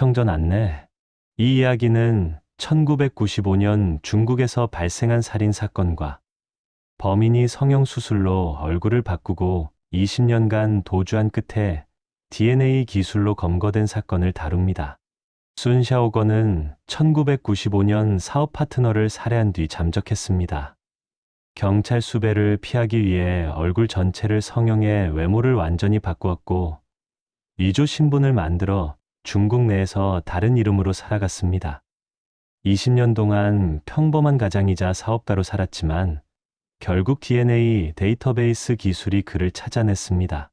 시청전 안내. 이 이야기는 1995년 중국에서 발생한 살인 사건과 범인이 성형수술로 얼굴을 바꾸고 20년간 도주한 끝에 DNA 기술로 검거된 사건을 다룹니다. 순 샤오건은 1995년 사업 파트너를 살해한 뒤 잠적했습니다. 경찰 수배를 피하기 위해 얼굴 전체를 성형해 외모를 완전히 바꾸었고 위조 신분을 만들어 중국 내에서 다른 이름으로 살아갔습니다. 20년 동안 평범한 가장이자 사업가로 살았지만 결국 DNA 데이터베이스 기술이 그를 찾아냈습니다.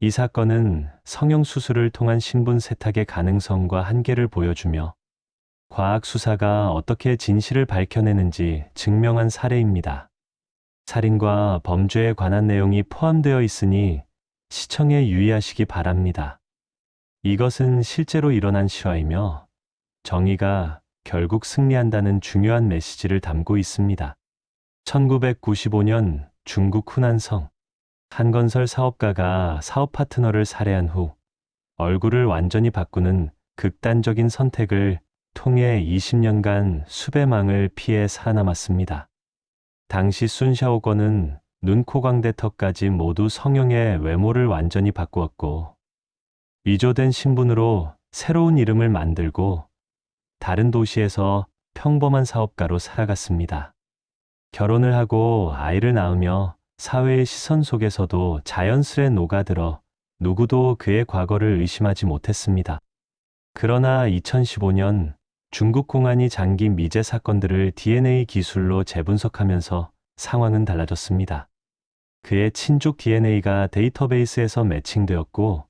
이 사건은 성형수술을 통한 신분 세탁의 가능성과 한계를 보여주며 과학 수사가 어떻게 진실을 밝혀내는지 증명한 사례입니다. 살인과 범죄에 관한 내용이 포함되어 있으니 시청에 유의하시기 바랍니다. 이것은 실제로 일어난 실화이며 정의가 결국 승리한다는 중요한 메시지를 담고 있습니다. 1995년 중국 후난성 한 건설 사업가가 사업 파트너를 살해한 후 얼굴을 완전히 바꾸는 극단적인 선택을 통해 20년간 수배망을 피해 살아남았습니다. 당시 순샤오건은 눈, 코, 광대, 턱까지 모두 성형의 외모를 완전히 바꾸었고 위조된 신분으로 새로운 이름을 만들고 다른 도시에서 평범한 사업가로 살아갔습니다. 결혼을 하고 아이를 낳으며 사회의 시선 속에서도 자연스레 녹아들어 누구도 그의 과거를 의심하지 못했습니다. 그러나 2015년 중국 공안이 장기 미제 사건들을 DNA 기술로 재분석하면서 상황은 달라졌습니다. 그의 친족 DNA가 데이터베이스에서 매칭되었고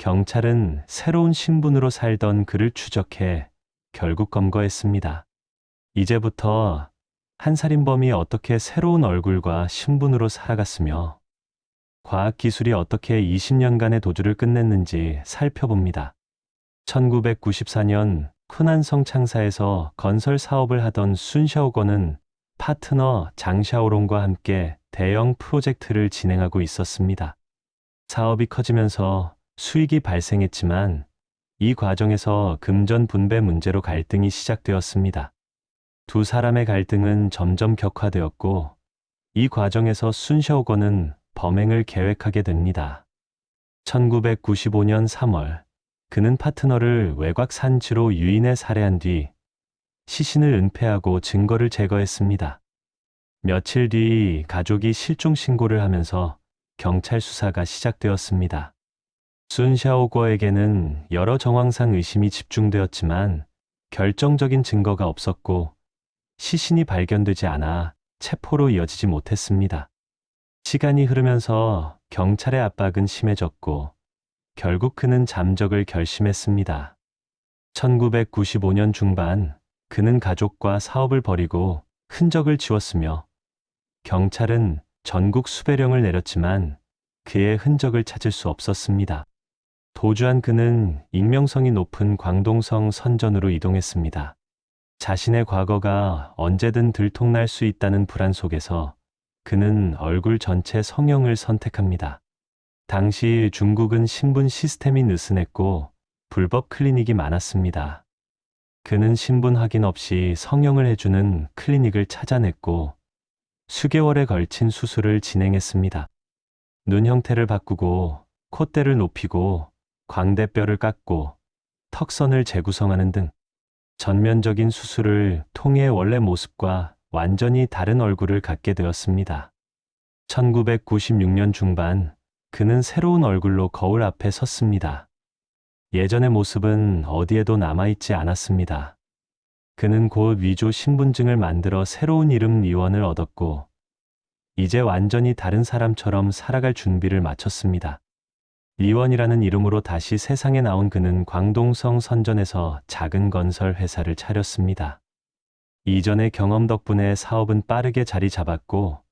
경찰은 새로운 신분으로 살던 그를 추적해 결국 검거했습니다. 이제부터 한 살인범이 어떻게 새로운 얼굴과 신분으로 살아갔으며 과학 기술이 어떻게 20년간의 도주를 끝냈는지 살펴봅니다. 1994년 쿠난성 창사에서 건설 사업을 하던 순샤오건은 파트너 장샤오롱과 함께 대형 프로젝트를 진행하고 있었습니다. 사업이 커지면서 수익이 발생했지만 이 과정에서 금전 분배 문제로 갈등이 시작되었습니다. 두 사람의 갈등은 점점 격화되었고 이 과정에서 순샤오건은 범행을 계획하게 됩니다. 1995년 3월 그는 파트너를 외곽 산지로 유인해 살해한 뒤 시신을 은폐하고 증거를 제거했습니다. 며칠 뒤 가족이 실종 신고를 하면서 경찰 수사가 시작되었습니다. 순샤오거에게는 여러 정황상 의심이 집중되었지만 결정적인 증거가 없었고 시신이 발견되지 않아 체포로 이어지지 못했습니다. 시간이 흐르면서 경찰의 압박은 심해졌고 결국 그는 잠적을 결심했습니다. 1995년 중반 그는 가족과 사업을 버리고 흔적을 지웠으며 경찰은 전국 수배령을 내렸지만 그의 흔적을 찾을 수 없었습니다. 도주한 그는 익명성이 높은 광동성 선전으로 이동했습니다. 자신의 과거가 언제든 들통날 수 있다는 불안 속에서 그는 얼굴 전체 성형을 선택합니다. 당시 중국은 신분 시스템이 느슨했고 불법 클리닉이 많았습니다. 그는 신분 확인 없이 성형을 해주는 클리닉을 찾아냈고 수개월에 걸친 수술을 진행했습니다. 눈 형태를 바꾸고 콧대를 높이고 광대뼈를 깎고 턱선을 재구성하는 등 전면적인 수술을 통해 원래 모습과 완전히 다른 얼굴을 갖게 되었습니다. 1996년 중반 그는 새로운 얼굴로 거울 앞에 섰습니다. 예전의 모습은 어디에도 남아있지 않았습니다. 그는 곧 위조 신분증을 만들어 새로운 이름 리원을 얻었고, 이제 완전히 다른 사람처럼 살아갈 준비를 마쳤습니다. 리원이라는 이름으로 다시 세상에 나온 그는 광동성 선전에서 작은 건설 회사를 차렸습니다. 이전의 경험 덕분에 사업은 빠르게 자리 잡았고,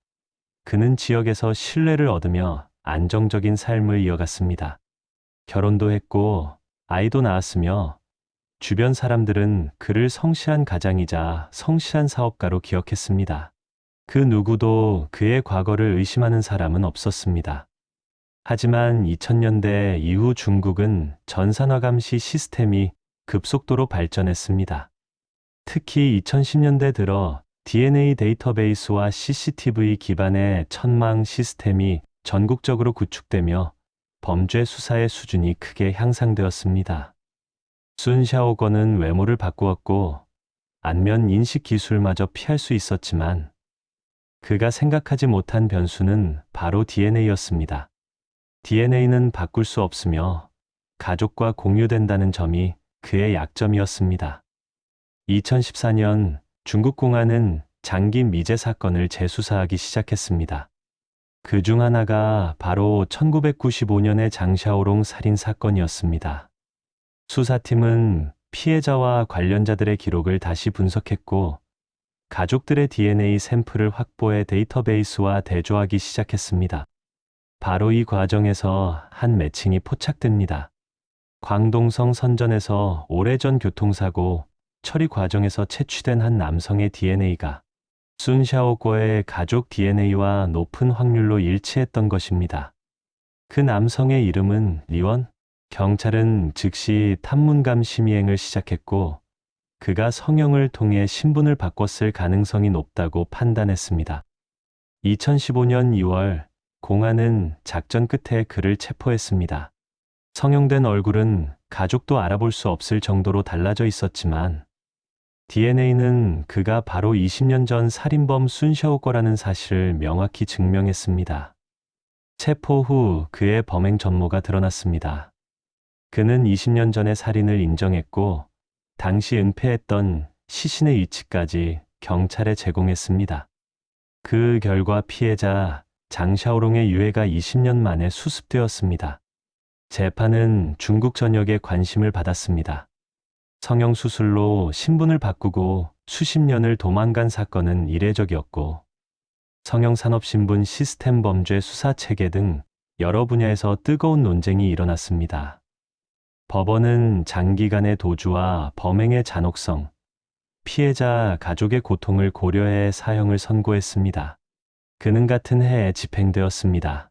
그는 지역에서 신뢰를 얻으며 안정적인 삶을 이어갔습니다. 결혼도 했고, 아이도 낳았으며, 주변 사람들은 그를 성실한 가장이자 성실한 사업가로 기억했습니다. 그 누구도 그의 과거를 의심하는 사람은 없었습니다. 하지만 2000년대 이후 중국은 전산화 감시 시스템이 급속도로 발전했습니다. 특히 2010년대 들어 DNA 데이터베이스와 CCTV 기반의 천망 시스템이 전국적으로 구축되며 범죄 수사의 수준이 크게 향상되었습니다. 순 샤오건은 외모를 바꾸었고 안면 인식 기술마저 피할 수 있었지만 그가 생각하지 못한 변수는 바로 DNA였습니다. DNA는 바꿀 수 없으며 가족과 공유된다는 점이 그의 약점이었습니다. 2014년 중국 공안은 장기 미제 사건을 재수사하기 시작했습니다. 그 중 하나가 바로 1995년의 장샤오롱 살인 사건이었습니다. 수사팀은 피해자와 관련자들의 기록을 다시 분석했고 가족들의 DNA 샘플을 확보해 데이터베이스와 대조하기 시작했습니다. 바로 이 과정에서 한 매칭이 포착됩니다. 광동성 선전에서 오래전 교통사고 처리 과정에서 채취된 한 남성의 DNA가 순샤오고의 가족 DNA와 높은 확률로 일치했던 것입니다. 그 남성의 이름은 리원? 경찰은 즉시 탐문감 심의행을 시작했고 그가 성형을 통해 신분을 바꿨을 가능성이 높다고 판단했습니다. 2015년 2월 공안은 작전 끝에 그를 체포했습니다. 성형된 얼굴은 가족도 알아볼 수 없을 정도로 달라져 있었지만 DNA는 그가 바로 20년 전 살인범 순샤오 거라는 사실을 명확히 증명했습니다. 체포 후 그의 범행 전모가 드러났습니다. 그는 20년 전의 살인을 인정했고 당시 은폐했던 시신의 위치까지 경찰에 제공했습니다. 그 결과 피해자 장샤오롱의 유해가 20년 만에 수습되었습니다. 재판은 중국 전역에 관심을 받았습니다. 성형수술로 신분을 바꾸고 수십 년을 도망간 사건은 이례적이었고, 성형산업신분 시스템 범죄 수사 체계 등 여러 분야에서 뜨거운 논쟁이 일어났습니다. 법원은 장기간의 도주와 범행의 잔혹성, 피해자 가족의 고통을 고려해 사형을 선고했습니다. 그는 같은 해에 집행되었습니다.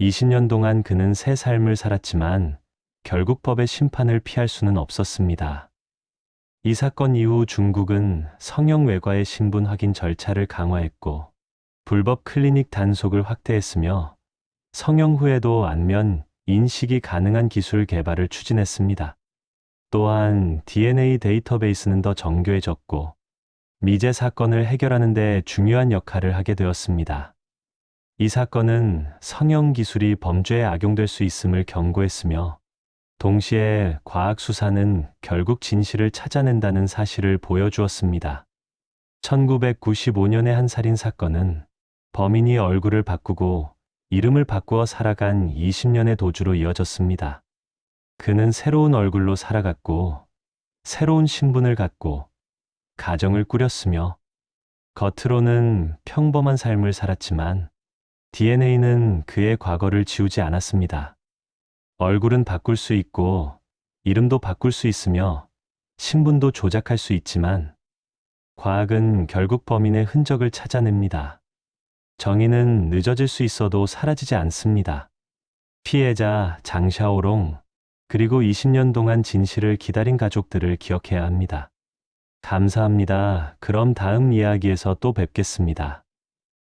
20년 동안 그는 새 삶을 살았지만 결국 법의 심판을 피할 수는 없었습니다. 이 사건 이후 중국은 성형 외과의 신분 확인 절차를 강화했고 불법 클리닉 단속을 확대했으며 성형 후에도 안면 인식이 가능한 기술 개발을 추진했습니다. 또한 DNA 데이터베이스는 더 정교해졌고 미제 사건을 해결하는 데 중요한 역할을 하게 되었습니다. 이 사건은 성형 기술이 범죄에 악용될 수 있음을 경고했으며 동시에 과학 수사는 결국 진실을 찾아낸다는 사실을 보여주었습니다. 1995년의 한 살인 사건은 범인이 얼굴을 바꾸고 이름을 바꾸어 살아간 20년의 도주로 이어졌습니다. 그는 새로운 얼굴로 살아갔고, 새로운 신분을 갖고, 가정을 꾸렸으며, 겉으로는 평범한 삶을 살았지만, DNA는 그의 과거를 지우지 않았습니다. 얼굴은 바꿀 수 있고, 이름도 바꿀 수 있으며, 신분도 조작할 수 있지만, 과학은 결국 범인의 흔적을 찾아냅니다. 정의는 늦어질 수 있어도 사라지지 않습니다. 피해자 장샤오롱, 그리고 20년 동안 진실을 기다린 가족들을 기억해야 합니다. 감사합니다. 그럼 다음 이야기에서 또 뵙겠습니다.